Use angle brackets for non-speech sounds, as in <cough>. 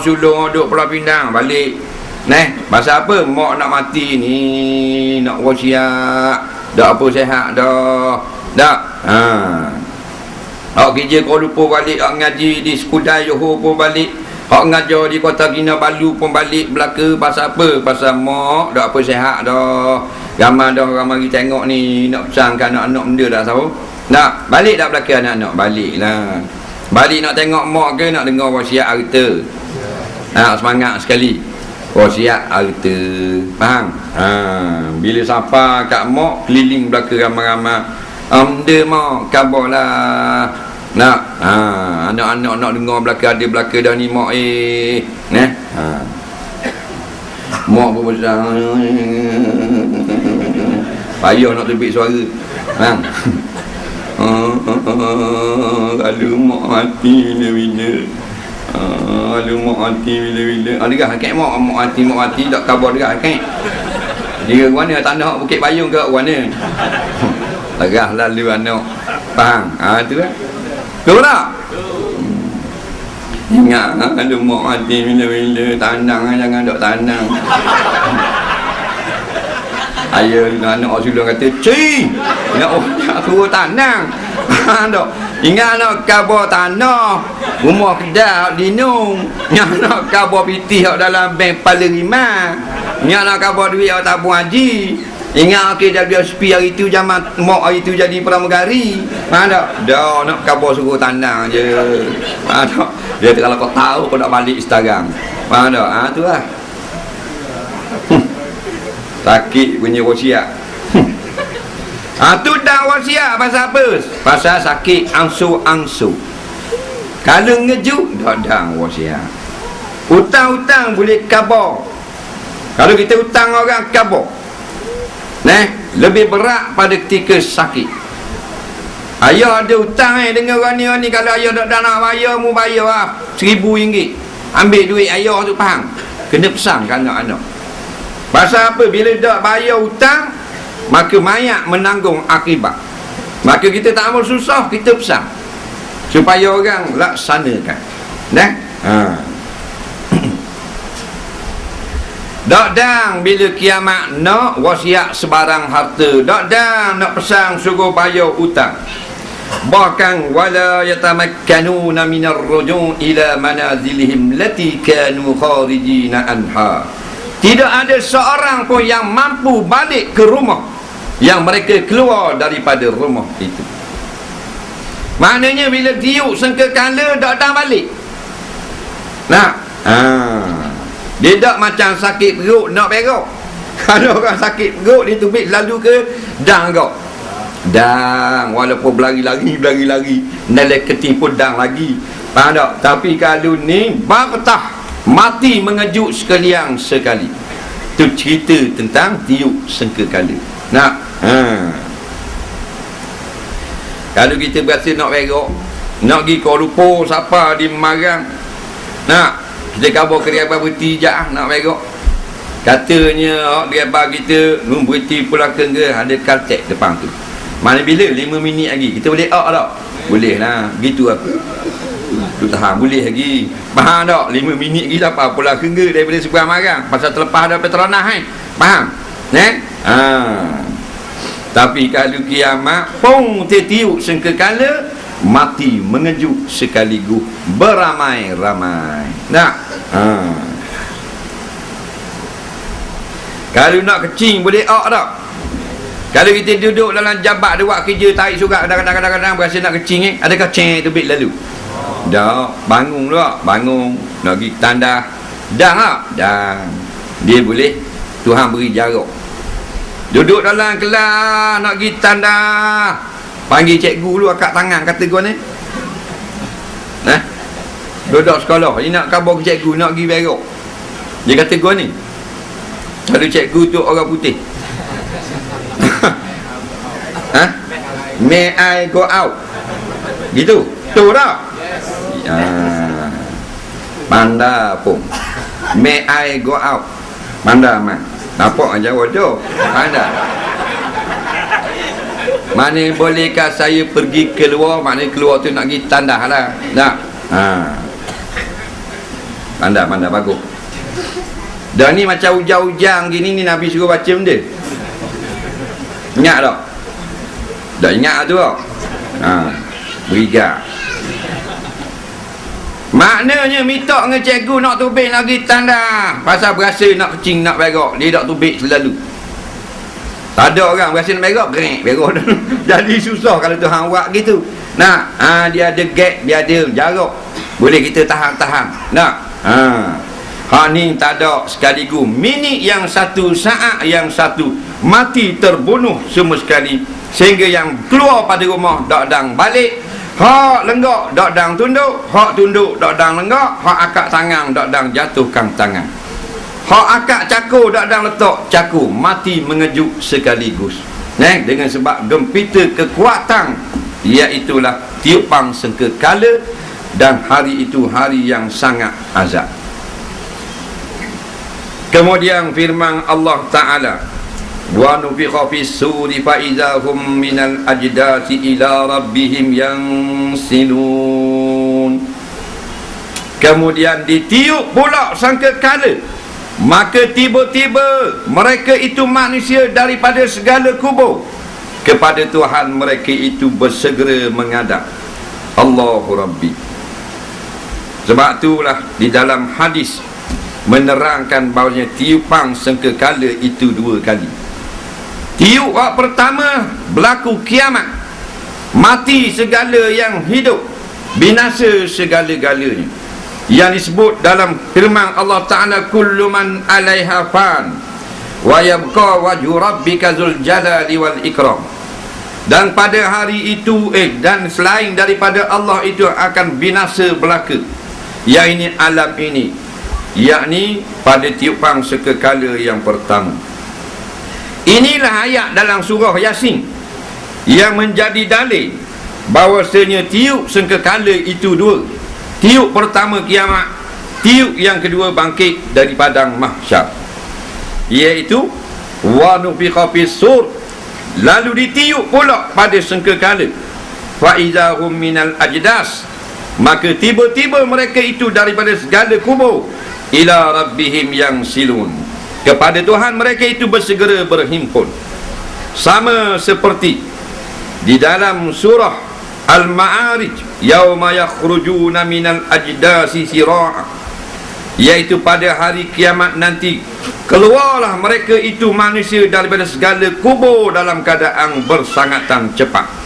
sulung duk pulau pindang balik Neh, pasal apa? Mak nak mati ni, nak wasiat. Dak apa sehat dah. Dak. Ha. Hak kerja Kuala Lumpur balik, hak ngaji di Sekudai Johor pun balik. Hak ngajar di Kota Kinabalu pun balik belaka pasal apa? Pasal mak dak apa sehat dah. Ramai dah orang mari tengok ni nak pesangkan anak-anak benda dah tahu. Nak balik dak belaka anak-anak baliklah. Balik nak tengok mak ke nak dengar wasiat harta. Ha, semangat sekali. Wasiat harta. Faham? Ha, bila sapa kat mak keliling belaka ramai-ramai. Amda mak kabarlah. Nak. Ha, anak-anak nak dengar belaka ada belaka dah ni mak eh. Nah. Ha. Mak pun besar. Payah nak tepik suara. Faham? Kalau mak mati bila-bila Kalau mak mati bila-bila Adakah hakik mak Mak mati, mak mati Tak kabar dekat hakik Dia mana tanah Bukit Payung ke mana Legah lalu anak Faham? Ha tu kan Betul tak? Ingat kalau mak mati bila-bila Tandang jangan dok tandang Ayah anak sulung kata, Cik, nak nak suruh tanang. <laughs> Ha, dok. Ingat nak kabar tanah. Rumah kedai dinung. Yang nak kabar pitih dalam bank paling lima. Yang nak kabar duit awak tabung haji. Ingat okey okay, WSP hari tu zaman mak hari tu jadi pramugari. Ha tak? Dah nak kabar suruh tanang je. Ha tak? Dia kalau kau tahu kau nak balik Instagram. Ha tak? Ha tu lah. Sakit punya wasiat. Ha tu dah wasiat pasal apa? Pasal sakit angsu-angsu. Kalau ngeju dah dah wasiat. Hutang-hutang boleh kabar. Kalau kita hutang orang kabar. Nah, lebih berat pada ketika sakit. Ayah ada hutang eh dengan orang ni, orang ni kalau ayah tak nak bayar mu bayar lah seribu ringgit. Ambil duit ayah tu faham. Kena pesan kan anak-anak. Pasal apa? Bila tak bayar hutang, maka mayat menanggung akibat. Maka kita tak mau susah, kita pesan. Supaya orang laksanakan. Nah? Ha. <clears throat> Dok dang bila kiamat nak wasiat sebarang harta. Dok dang nak pesan suruh bayar hutang. Bahkan wala yatamakkanuna minar rujuu ila manazilihim lati kanu kharijina anha. Tidak ada seorang pun yang mampu balik ke rumah yang mereka keluar daripada rumah itu. Maknanya bila tiup sengke kala tak datang balik. Nah, ha. Dia tak macam sakit perut nak berok. <laughs> Kalau orang sakit perut dia tubik lalu ke dang kau. Dang walaupun berlari-lari berlari-lari nelek ketih pun dang lagi. Faham tak? Tapi kalau ni bakatah mati mengejut sekalian sekali. Itu cerita tentang tiup sengke kala. Nak? Ha. Kalau kita berasa nak berok, nak pergi Kuala Lumpur, siapa di Marang, nak kita kabar kerja berhenti je ah, nak berok. Katanya oh, dia kita nun berhenti pula ke ada kaltek depan tu. Mana bila 5 minit lagi kita boleh out tak? Boleh lah. Gitu aku. Tu tahan boleh lagi. Faham tak? 5 minit lagi dapat pula ke daripada sebuah marang. Pasal terlepas dah Petronas kan? Faham? Eh? Ha. Tapi kalau kiamat pung tetiuk sengkekala mati mengejut sekaligus beramai-ramai. Nak? Ha. Kalau nak kecing boleh ok tak? Kalau kita duduk dalam jabat ada buat kerja tarik surat kadang-kadang berasa nak kecing eh, adakah ceng tu bit lalu? Dah, bangun dulu bangun nak pergi tanda. Dah tak? Dah. Dia boleh Tuhan beri jarak. Duduk dalam kelas nak pergi tanda. Panggil cikgu dulu akak tangan kata gua ni. Nah. Duduk sekolah, ni nak khabar ke cikgu nak pergi berok. Dia kata gua ni. Kalau cikgu tu orang putih. <laughs> ha? May I go out? Gitu. Tu tak? Ya. Manda pun. May I go out? Manda man. Nampak jawab tu? Manda. Mana bolehkah saya pergi keluar? Mana keluar tu nak pergi tandah lah. Tak? Ha. pandai pandai bagus dan ni macam ujang-ujang gini ni Nabi suruh baca benda ingat tak tak ingat tu tak ha, beriga maknanya minta dengan cikgu nak tubik lagi tanda. Pasal berasa nak kecing nak berak dia tak tubik selalu. Tak ada orang berasa nak berak gerik berak <laughs> jadi susah kalau Tuhan buat gitu. Nak ha, dia ada gap dia ada jarak boleh kita tahan-tahan. Nak ha. Ha ni tak ada sekaligus. Minit yang satu saat yang satu. Mati terbunuh semua sekali. Sehingga yang keluar pada rumah dak dang balik hak lenggak dak dang tunduk. Hak tunduk dak dang lenggak hak akak tangan dak dang jatuhkan tangan. Hak akak cakur dak dang letak cakur mati mengejut sekaligus. Eh dengan sebab gempita kekuatan iaitulah tiupang sengkekala dan hari itu hari yang sangat azab. Kemudian firman Allah Ta'ala Wa nufikha fi suri fa idahum minal ajdasi ila rabbihim yang sinun Kemudian ditiup pula sangka kala Maka tiba-tiba mereka itu manusia daripada segala kubur. Kepada Tuhan mereka itu bersegera mengadap. Allahu Rabbi. Sebab itulah di dalam hadis menerangkan bahawa tiupang sengkekala itu dua kali tiup yang pertama berlaku kiamat. Mati segala yang hidup binasa segala-galanya. Yang disebut dalam firman Allah Ta'ala kullu man alaiha fan wa yabqa wajhu rabbika zul jalali wal ikram. Dan pada hari itu eh dan selain daripada Allah itu akan binasa belaka. Yang ini alam ini yakni pada tiupang sekekala yang pertama inilah ayat dalam surah yasin yang menjadi dalil bahawasanya tiup sekekala itu dua. Tiup pertama kiamat tiup yang kedua bangkit dari padang mahsyar. Iaitu wa nufiqa sur. Lalu ditiup pula pada sengkekala. Fa idahum minal ajdas. Maka tiba-tiba mereka itu daripada segala kubur ila rabbihim yang silun kepada Tuhan mereka itu bersegera berhimpun. Sama seperti di dalam surah Al-Ma'arij yauma yakhrujuna minal ajdasi sira'a iaitu pada hari kiamat nanti keluarlah mereka itu manusia daripada segala kubur dalam keadaan bersangatan cepat